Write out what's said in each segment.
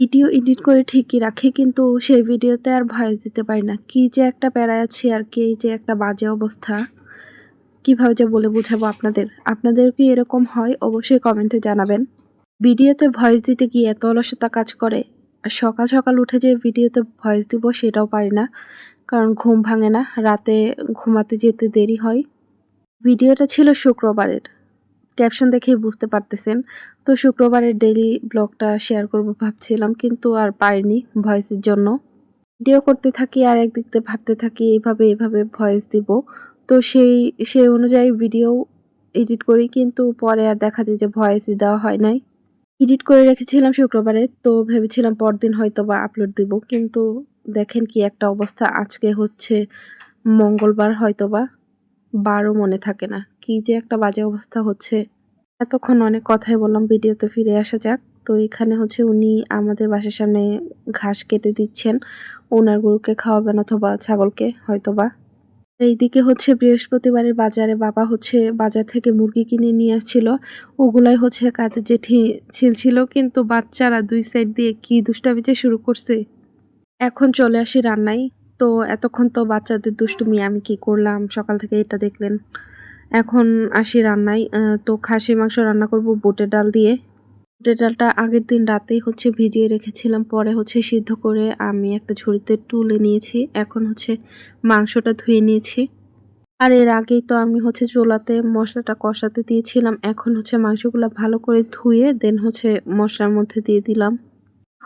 Video edit করে ঠিকই রাখে, কিন্তু সেই ভিডিওতে আর ভয়েস দিতে পারি না। কি যে একটা প্যারা আছে আর কি যে একটা বাজে অবস্থা। কীভাবে যে বলে বোঝাবো আপনাদের? আপনাদের কি এরকম হয়? অবশ্যই কমেন্টে জানাবেন। ভিডিওতে ভয়েস দিতে গিয়ে এত অলসতা কাজ করে, আর সকাল সকাল উঠে যে ভিডিওতে ভয়েস দিব সেটাও পারি না, কারণ ঘুম ভাঙে না। রাতে ঘুমাতে যেতে দেরি হয়। ভিডিওটা ছিল শুক্রবারের। ক্যাপশন দেখেই বুঝতে পারতেছেন। তো শুক্রবারের ডেইলি ব্লগটা শেয়ার করব ভাবছিলাম, কিন্তু আর পারিনি ভয়েসের জন্য। ভিডিও করতে থাকি, আর একদিক দিয়ে ভাবতে থাকি, এইভাবে এইভাবে ভয়েস দিব। তো সেই সেই অনুযায়ী ভিডিও এডিট করি, কিন্তু পরে আর দেখা যায় যে ভয়েস দেওয়া হয় নাই। এডিট করে রেখেছিলাম শুক্রবারে, তো ভেবেছিলাম পরদিন হয়তো বা আপলোড দিব, কিন্তু দেখেন কি একটা অবস্থা, আজকে হচ্ছে মঙ্গলবার হয়তো বা বারও মনে থাকে না। কি যে একটা বাজে অবস্থা হচ্ছে। এতক্ষণ অনেক কথাই বললাম, ভিডিওতে ফিরে আসা যাক। তো এখানে হচ্ছে উনি আমাদের বাসার সামনে ঘাস কেটে দিচ্ছেন। ওনার গরুকে খাওয়াবেন অথবা ছাগলকে, হয়তোবা। এইদিকে হচ্ছে বৃহস্পতিবারের বাজারে বাবা হচ্ছে বাজার থেকে মুরগি কিনে নিয়ে আসছিল। ওগুলাই হচ্ছে কাজের জেঠি ছিলছিল, কিন্তু বাচ্চারা দুই সাইড দিয়ে কি দুষ্টামি যে শুরু করছে। এখন চলে আসি রান্নায়। তো এতক্ষণ তো বাচ্চাদের দুষ্টুমি, আমি কি করলাম? সকাল থেকে এটা দেখলেন। এখন আসি রান্নায়। তো খাসি মাংস রান্না করব বুটের ডাল দিয়ে। বুটের ডালটা আগের দিন রাতেই হচ্ছে ভিজিয়ে রেখেছিলাম, পরে হচ্ছে সিদ্ধ করে আমি একটা ঝুড়িতে তুলে নিয়েছি। এখন হচ্ছে মাংসটা ধুয়ে নিয়েছি। আর এর আগেই তো আমি হচ্ছে চোলাতে মশলাটা কষাতে দিয়েছিলাম। এখন হচ্ছে মাংসগুলো ভালো করে ধুয়ে দেন হচ্ছে মশলার মধ্যে দিয়ে দিলাম।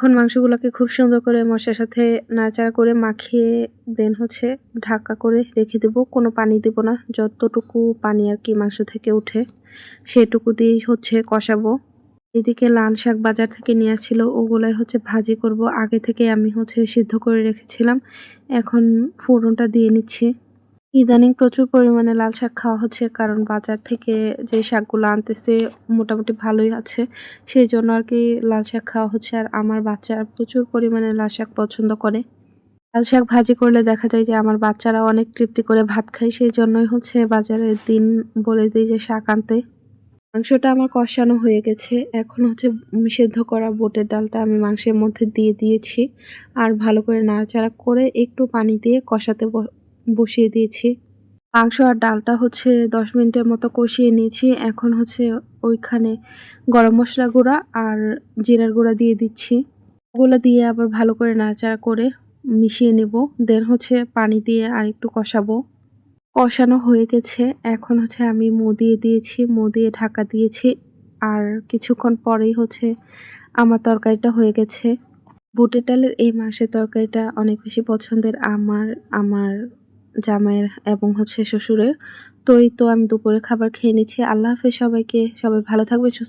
এখন মাংসগুলোকে খুব সুন্দর করে মশলার সাথে নাড়াচাড়া করে মাখিয়ে দেন হচ্ছে ঢাকা করে রেখে দেব। কোনো পানি দেব না। যতটুকু পানি আর কি মাংস থেকে উঠে সেটুকু দিয়েই হচ্ছে কষাবো। এদিকে লাল শাক বাজার থেকে নিয়ে আসছিল। ওগুলাই হচ্ছে ভাজি করব। আগে থেকে আমি হচ্ছে সিদ্ধ করে রেখেছিলাম। এখন ফোড়নটা দিয়ে নিচ্ছি। ইদানিং প্রচুর পরিমাণে লাল শাক খাওয়া হচ্ছে, কারণ বাজার থেকে যে শাকগুলো আনতেছে মোটামুটি ভালোই আছে, সেই জন্য আর কি লাল শাক খাওয়া হচ্ছে। আর আমার বাচ্চারা প্রচুর পরিমাণে লাল শাক পছন্দ করে। লাল শাক ভাজি করলে দেখা যায় যে আমার বাচ্চারা অনেক তৃপ্তি করে ভাত খায়, সেই জন্যই হচ্ছে বাজারের দিন বলে দিই যে শাক আনতে। মাংসটা আমার কষানো হয়ে গেছে। এখন হচ্ছে সেদ্ধ করা বোটের ডালটা আমি মাংসের মধ্যে দিয়ে দিয়েছি। আর ভালো করে নাড়াচাড়া করে একটু পানি দিয়ে কষাতে বসিয়ে দিয়েছি। মাংস আর ডালটা হচ্ছে দশ মিনিটের মতো কষিয়ে নিয়েছি। এখন হচ্ছে ওইখানে গরম মশলা গুঁড়া আর জিরার গুঁড়া দিয়ে দিচ্ছি। ওগুলো দিয়ে আবার ভালো করে নাড়াচাড়া করে মিশিয়ে নেব। দেন হচ্ছে পানি দিয়ে আর একটু কষাবো। কষানো হয়ে গেছে। এখন হচ্ছে আমি মো দিয়ে দিয়েছি। মো দিয়ে ঢাকা দিয়েছি। আর কিছুক্ষণ পরেই হচ্ছে আমার তরকারিটা হয়ে গেছে। বুটের ডালের এই মাসের তরকারিটা অনেক বেশি পছন্দের। আমার আমার জামাইয়ের এবং হচ্ছে শ্বশুরের। তো এই তো আমি দুপুরে খাবার খেয়ে নিচ্ছি। আল্লাহ হাফেজ সবাইকে। সবাই ভালো থাকবে সুস্থ